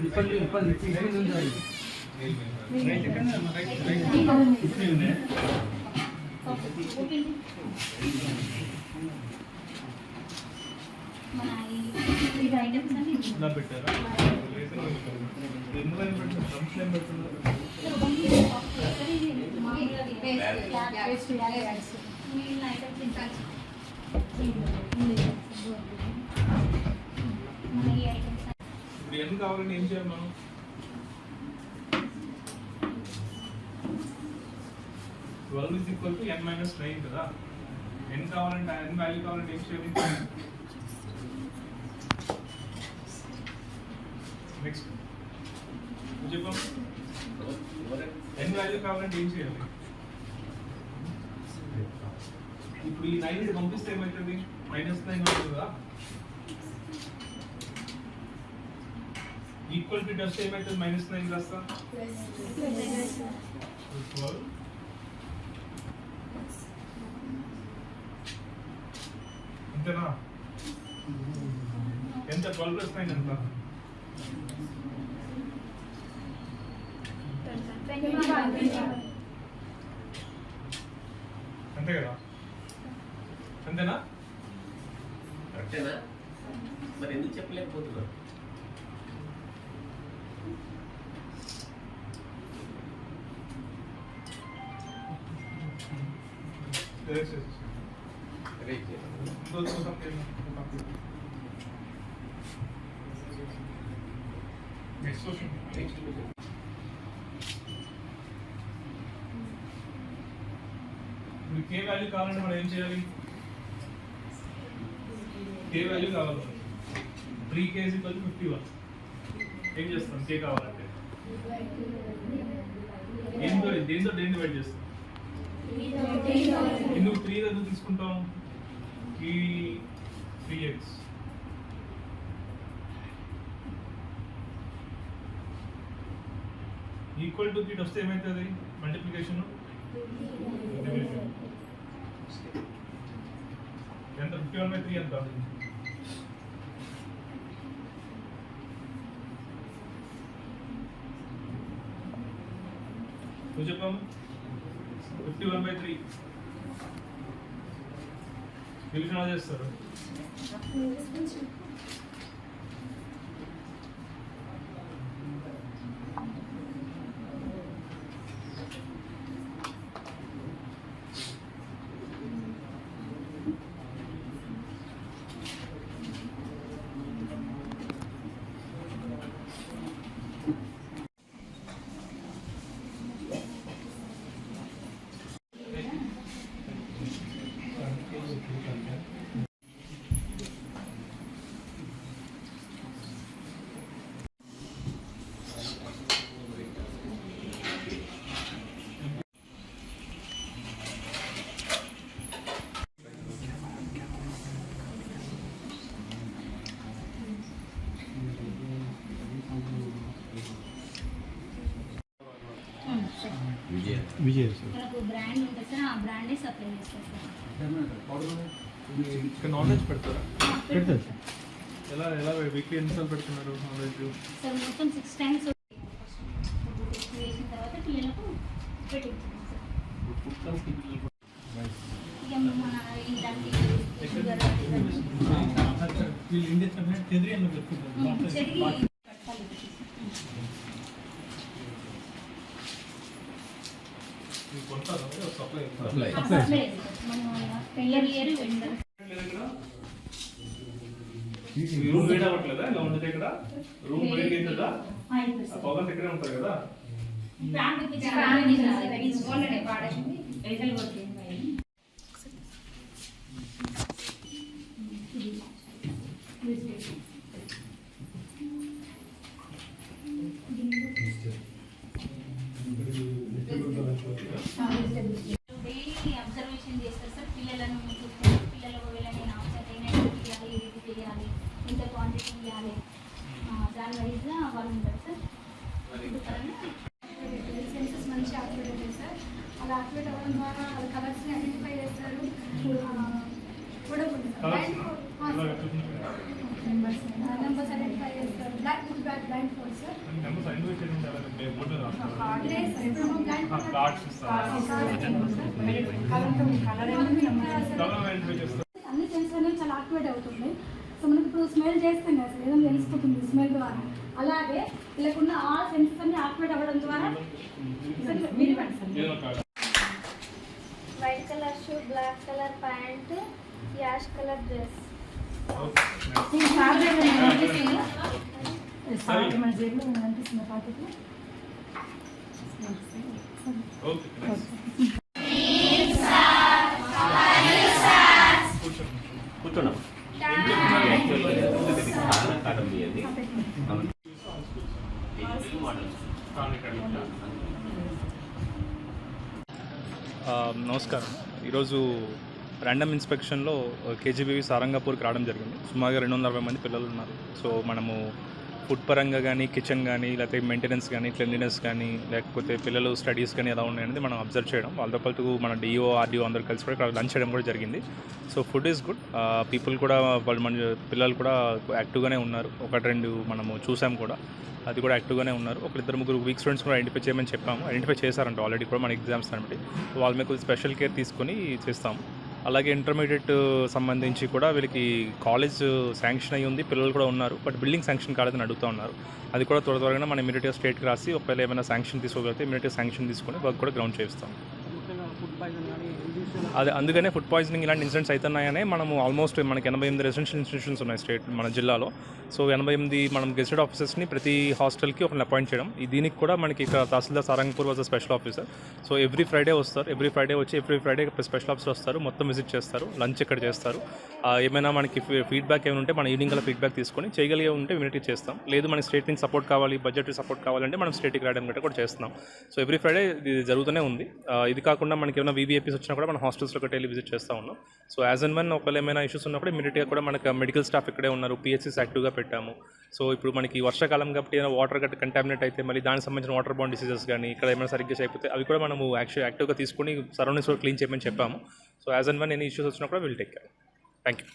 ఇబ్బంది ఇబ్బంది ఇబ్బంది ఉంది అది. మన ఈ- ఈ ఐటమ్స్ అన్ని ఇలా పెట్టారా ఇప్పుడు ఎన్ని కావాలని ఏం చేయాలి మనం? Twelve is equal to N minus nine కదా. ఎన్ కావాలంటే ఎన్ వాల్యూ కావాలంటే ఏం చేయాలి? నెక్స్ట్ చెప్పాం. ఎన్ వాల్యూ కావాలంటే ఏం చేయాలి? ఇప్పుడు ఈ నైన్ పంపిస్తే ఏమవుతుంది మైనస్ నైన్ అవుతుందా ఈక్వల్ టు వస్తే ఏమవుతుంది మైనస్ నైన్ రాస్తా ట్వెల్వ్ అంతేనా? ఎంత? ట్వెల్వ్ ప్లస్ నైన్ ఎంత? అంతే కదా? అంతేనా? కరెక్టేనా మరి ఎందుకు చెప్పలేకపోతున్నా Yes, yes, yes. Those K value కావాలంటే మనం ఏం చేయాలి? కే వాల్యూ కావాలి. త్రీ కేజీ కలిపి ఫిఫ్టీ వన్ ఏం చేస్తాం? కే కావాలంటే. ఏంతో దేంతో దేని డివైడ్ చేస్తాం? ఎందుకు త్రీ దగ్గర తీసుకుంటాం? ఈ త్రీ ఎక్స్ ఈక్వల్ టు కిట్ వస్తే ఏమవుతుంది మల్టిప్లికేషన్ ఎంత ఫిఫ్టీ వన్ బై త్రీ ఎంత నువ్వు చెప్పాము fifty one by three division ఎలా చేస్తారు విజయ విజయ్ సార్. మనకు బ్రాండ్ ఉంటుంది సార్ ఆ బ్రాండే సప్లై చేస్తారు సార్. ఇక్కడ నాన్ వెజ్ పెడతారా పెడతారు సార్. ఎలా ఎలా వీక్లీ ఎన్నిసార్లు పెడుతున్నారు నాన్ వెజ్ సార్ మొత్తం సిక్స్ టైమ్స్ వేసిన తర్వాత పిల్లలకు పెట్టించాం సార్. ఇక మన ఈ దానికి షుగర్ వీళ్ళు ఏం చేస్తారంటే చెదిరి సప్లై మనం ఇయర్ ఇయర్ వెండర్ రూమ్ వేడి అవ్వట్లేదా? ఇలా ఉండదు ఇక్కడ? రూమ్ వేడి అవుతుందా పొగ ఇక్కడే ఉంటారు కదా? డైలీ క్వాంటిటీ ఇవ్వాలి. దాని వైజ్గా వాళ్ళు ఉంటారు సార్. సెన్సెస్ మంచి అప్డేట్ ఉంది సార్. అవ్వడం ద్వారా వాళ్ళ కలర్స్ని ఐడెంటిఫై చేస్తారు. నెంబర్స్ ఐడెంటిఫై చేస్తారు. Black book back blind four sir. అన్ని సెన్స్ అనేవి చాలా యాక్టివేట్ అవుతుంది సో మనకి ఇప్పుడు స్మెల్ చేస్తాం కదా సార్ ఏదైనా తెలిసిపోతుంది స్మెల్ ద్వారా. అలాగే వీళ్ళకున్న ఆ సెన్సెస్ అన్ని యాక్టివేట్ అవ్వడం ద్వారా మీరు. ఏదో white colour shoe black colour pant ash colour dress fabric ఏమైనా కనిపిస్తుందా? సరే. ఏమైనా జేబులో ఏమైనా కనిపిస్తుందా packet లో? ఓకే కూర్చున్నాం అకాడమీ అది నమస్కారం. ఈరోజు ర్యాండమ్ ఇన్స్పెక్షన్లో కేజీబీవి సారంగపూర్కి రావడం జరిగింది. సుమారుగా రెండు వందల అరవై మంది పిల్లలు ఉన్నారు. సో మనము ఫుడ్ పరంగా కానీ కిచెన్ కానీ లేకపోతే మెయింటెనెన్స్ కానీ క్లెన్లీనెస్ కానీ లేకపోతే పిల్లలు స్టడీస్ కానీ ఎలా ఉన్నాయనేది మనం అబ్జర్వ్ చేయడం. వాళ్ళతో పాటు మన డిఓ ఆర్డీఓ అందరూ కలిసి కూడా ఇక్కడ లంచ్ చేయడం కూడా జరిగింది. So food is good. People కూడా వాళ్ళు మన పిల్లలు కూడా యాక్టివ్గానే ఉన్నారు. ఒకటి రెండు మనము చూసాం కూడా. అది కూడా యాక్టివ్గానే ఉన్నారు. ఒక ఇద్దరు ముగ్గురు వీక్ స్టూడెంట్స్ కూడా ఐడెంటిఫై చేయమని చెప్పాము. ఐడెంటిఫై చేశారంట ఆల్రెడీ కూడా మన ఎగ్జామ్స్ అనమాట వాళ్ళ మీద స్పెషల్ కేర్ తీసుకొని చేస్తాము. అలాగే ఇంటర్మీడియట్ సంబంధించి కూడా వీళ్ళకి కాలేజ్ శాంక్షన్ అయ్యి ఉంది పిల్లలు కూడా ఉన్నారు బట్ బిల్డింగ్ శాంక్షన్ కాలేదని అడుగుతూ ఉన్నారు. అది కూడా త్వర త్వరగా మనం ఇమీడియట్గా స్టేట్కి రాసి ఒకవేళ ఏమైనా శాంక్షన్ తీసుకోగలిగితే ఇమీడియట్గా శాంక్షన్ తీసుకొని వర్క్ కూడా గ్రౌండ్ చేస్తాం అదే అందుకనే ఫుడ్ పాయిజనింగ్ ఇలాంటి ఇన్సిడెంట్స్ అవుతున్నాయనే మనము ఆల్మోస్ట్ మనకి ఎనభై ఎనిమిది రెసిడెన్షియల్ ఇన్స్టిట్యూషన్స్ ఉన్నాయి స్టేట్ మన జిల్లాలో. సో ఎనభై ఎనిమిది మనం గెస్టెడ్ ఆఫీసర్స్ని ప్రతి హాస్టల్కి ఒకరిని అపాయింట్ చేయడం. దీనికి కూడా మనకి ఇక్కడ tahsildar Sarangapur was special officer so every Friday వస్తారు. ఎవ్రీ ఫ్రైడే వచ్చి ఎవ్రీ ఫ్రైడే స్పెషల్ ఆఫీసర్ వస్తారు. మొత్తం విజిట్ చేస్తారు. లంచ్ ఇక్కడ చేస్తారు. ఏమైనా మనకి ఫీడ్బ్యాక్ ఏమైనా ఉంటే మన ఈవినింగ్ అలా ఫీడ్బ్యాక్ తీసుకొని చేయగలిగే ఉంటే ఇమీడియట్గా చేస్తాం. లేదు మన స్టేట్ నుంచి సపోర్ట్ కావాలి బడ్జెట్ సపోర్ట్ కావాలంటే మనం స్టేట్కి రావడం గట్రా కూడా చేస్తున్నాం. సో ఎవ్రీ ఫ్రైడే ఇది జరుగుతూనే ఉంది. ఇది కాకుండా మనకి ఏమైనా వీవీఐపీస్ వచ్చినా కూడా మనం హాస్టల్స్లో ఒకటి వెళ్ళి విజిట్ చేస్తూ ఉన్నాం. సో యాజ్ అండ్ వన్ ఒకవేళ ఏమైనా ఇష్యూస్ ఉన్నప్పుడు ఇమీడియట్గా కూడా మనకు మెడికల్ స్టాఫ్ ఇక్కడే ఉన్నారు. పిహెచ్సిస్ యాక్టివ్గా పెట్టాము. సో ఇప్పుడు మనకి వర్షాకాలం కాబట్టి ఏమైనా వాటర్ గట్ట కంటామినేట్ అయితే మళ్ళీ దానికి సంబంధించిన వాటర్ బాండ్ డిసీజెస్ కానీ ఇక్కడ ఏమైనా సరిగ్గా చేయకపోతే అవి కూడా మనము యాక్చువల్ యాక్టివ్గా తీసుకొని సరౌండింగ్స్ కూడా క్లీన్ చేయమని చెప్పాము. So as and one any issues వచ్చినా కూడా will take care thank you